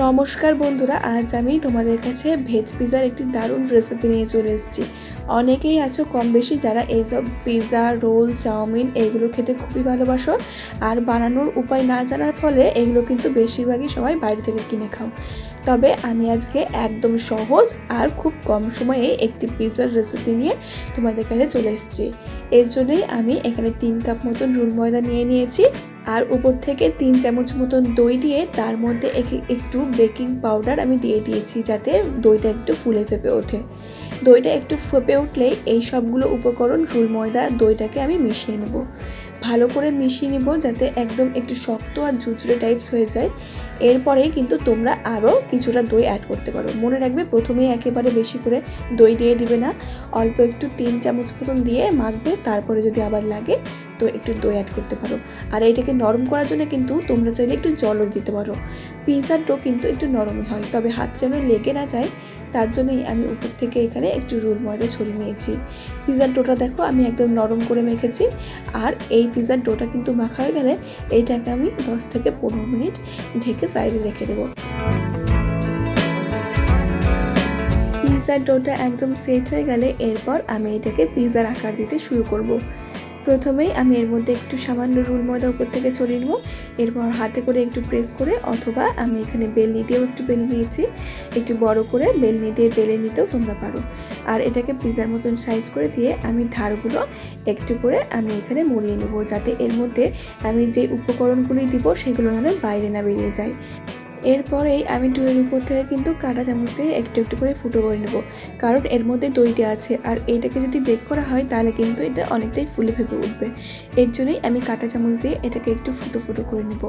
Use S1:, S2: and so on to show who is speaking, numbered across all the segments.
S1: নমস্কার বন্ধুরা, আজ আমি তোমাদের কাছে ভেজ পিজার একটি দারুণ রেসিপি নিয়ে চলে এসেছি। অনেকেই আছো কম বেশি যারা এইসব পিৎজা রোল, চাউমিন এগুলো খেতে খুবই ভালোবাসো। আর বানানোর উপায় না জানার ফলে এগুলো কিন্তু বেশিরভাগই সবাই বাইরে থেকে কিনে খাও। তবে আমি আজকে একদম সহজ আর খুব কম সময়ে একটি পিৎজার রেসিপি নিয়ে তোমাদের কাছে চলে এসেছি। এর জন্যই আমি এখানে তিন কাপ মতন রুল ময়দা নিয়ে নিয়েছি। আর উপর থেকে তিন চামচ মতন দই দিয়ে তার মধ্যে এক- একটু বেকিং পাউডার আমি দিয়ে দিয়েছি যাতে দইটা একটু ফুলে ফেপে ওঠে। দইটা একটু ফেপে উঠলেই এই সবগুলো উপকরণ রুল ময়দা দইটাকে আমি মিশিয়ে নেব। ভালো করে মিশিয়ে নিব যাতে একদম একটু শক্ত আর ঝুরঝুরে টাইপস হয়ে যায়। এরপরে কিন্তু তোমরা আরও কিছুটা দই অ্যাড করতে পারো। মনে রাখবে প্রথমেই একেবারে বেশি করে দই দিয়ে দিবে না। অল্প একটু তিন চামচ মতন দিয়ে মাখবে, তারপরে যদি আবার লাগে তো একটু দই অ্যাড করতে পারো। আর এটাকে নরম করার জন্য কিন্তু তোমরা চাইলে একটু জলও দিতে পারো। পিৎজার ডো কিন্তু একটু নরমই হয়, তবে হাত যেন লেগে না যায়, তার জন্যই আমি উপর থেকে এখানে একটু রুল ময়দা ছড়িয়ে নিয়েছি। পিৎজার ডোটা দেখো, আমি একদম নরম করে মেখেছি। আর এই পিৎজার ডোটা কিন্তু মাখা হয়ে গেলে এইটাকে আমি দশ থেকে পনেরো মিনিট ঢেকে সাইডে রেখে দেবো। পিৎজার ডোটা একদম সেট হয়ে গেলে এরপর আমি এটাকে পিৎজার আকার দিতে শুরু করব। প্রথমেই আমি এর মধ্যে একটু সামান্য রুল ময়দা উপর থেকে ছড়িয়ে নেব। এরপর হাতে করে একটু প্রেস করে অথবা আমি এখানে বেলনি দিয়েও একটু বেলে নিয়েছি। একটু বড় করে বেলনি দিয়ে বেলে নিতেও তোমরা পারো। আর এটাকে পিৎজার মতন সাইজ করে দিয়ে আমি ধারগুলো একটু করে আমি এখানে মুড়িয়ে নেব, যাতে এর মধ্যে আমি যে উপকরণগুলি দিব সেগুলো যেন বাইরে না বেরিয়ে যায়। এরপরেই আমি ডুয়ের উপর থেকে কিন্তু কাঁটা চামচ দিয়ে একটু একটু করে ফুটো করে নেব। কারণ এর মধ্যে দইটা আছে, আর এটাকে যদি বেক করা হয় তাহলে কিন্তু এটা অনেকটাই ফুলে ফেপে উঠবে। এর জন্যই আমি কাঁটা চামচ দিয়ে এটাকে একটু ফুটো ফুটো করে নেব।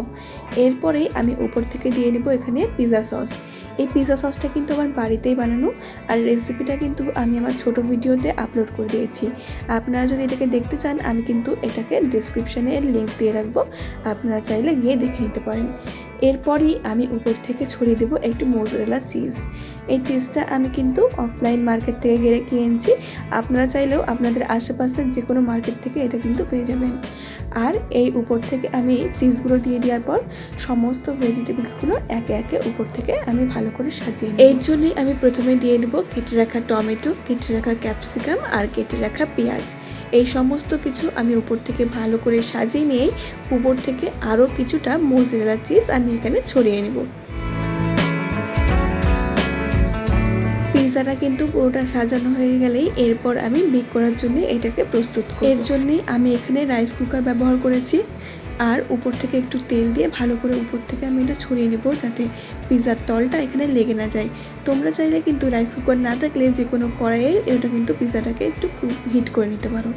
S1: এরপরেই আমি উপর থেকে দিয়ে নেব এখানে পিৎজা সস এই পিৎজা সসটা কিন্তু আমার বাড়িতেই বানানো, আর রেসিপিটা কিন্তু আমি আমার ছোট ভিডিওতে আপলোড করে দিয়েছি। আপনারা যদি এটাকে দেখতে চান, আমি কিন্তু এটাকে ডিসক্রিপশানে লিঙ্ক দিয়ে রাখব। আপনারা চাইলে গিয়ে দেখে নিতে পারেন। এরপরই আমি উপর থেকে ছড়িয়ে দেবো একটু মোজরেলা চিজ এই চিজটা আমি কিন্তু অফলাইন মার্কেট থেকে গেলে কিনেছি। আপনারা চাইলেও আপনাদের আশেপাশের যে কোনো মার্কেট থেকে এটা কিন্তু পেয়ে যাবেন। আর এই উপর থেকে আমি চিজগুলো দিয়ে দেওয়ার পর সমস্ত ভেজিটেবলসগুলো একে একে উপর থেকে আমি ভালো করে সাজিয়ে। এর জন্যই আমি প্রথমে দিয়ে দেবো কেটে রাখা টমেটো, কেটে রাখা ক্যাপসিকাম আর কেটে রাখা পেঁয়াজ। এই সমস্ত কিছু আমি উপর থেকে ভালো করে সাজিয়ে নিয়েই উপর থেকে আরও কিছুটা মোজরেলা চিজ আমি এখানে ছড়িয়ে নেব। পিৎজাটা কিন্তু পুরোটা সাজানো হয়ে গেলেই এরপর আমি বেক করার জন্য এটাকে প্রস্তুত করব। এর জন্যে আমি এখানে রাইস কুকার ব্যবহার করেছি। আর উপর থেকে একটু তেল দিয়ে ভালো করে উপর থেকে আমি এটা ছড়িয়ে নেব যাতে পিৎজার তলটা এখানে লেগে না যায়। তোমরা চাইলে কিন্তু রাইস কুকার না থাকলে যে কোনো কড়াইয়ে এটা কিন্তু পিৎজাটাকে একটু হিট করে নিতে পারো।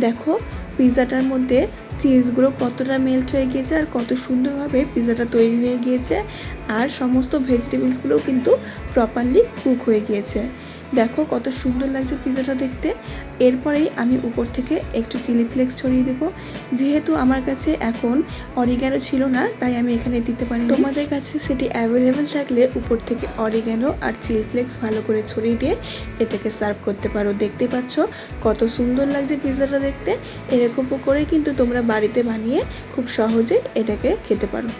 S1: দেখো, পিৎজাটার মধ্যে চিজগুলো কতটা মেল্ট হয়ে গিয়েছে আর কত সুন্দরভাবে পিৎজাটা তৈরি হয়ে গিয়েছে। আর সমস্ত ভেজিটেবলসগুলোও কিন্তু প্রপারলি কুক হয়ে গিয়েছে। দেখো কত সুন্দর লাগছে পিৎজাটা দেখতে। এরপরেই আমি উপর থেকে একটু চিলি ফ্লেক্স ছড়িয়ে দেবো। যেহেতু আমার কাছে এখন অরিগ্যানো ছিল না, তাই আমি এখানে দিতে পারি তোমাদের কাছে সেটি অ্যাভেলেবেল থাকলে উপর থেকে অরিগ্যানো আর চিলি ফ্লেক্স ভালো করে ছড়িয়ে দিয়ে এটাকে সার্ভ করতে পারো। দেখতে পাচ্ছ কত সুন্দর লাগছে পিৎজাটা দেখতে। এরকম করে কিন্তু তোমরা বাড়িতে বানিয়ে খুব সহজে এটাকে খেতে পারো।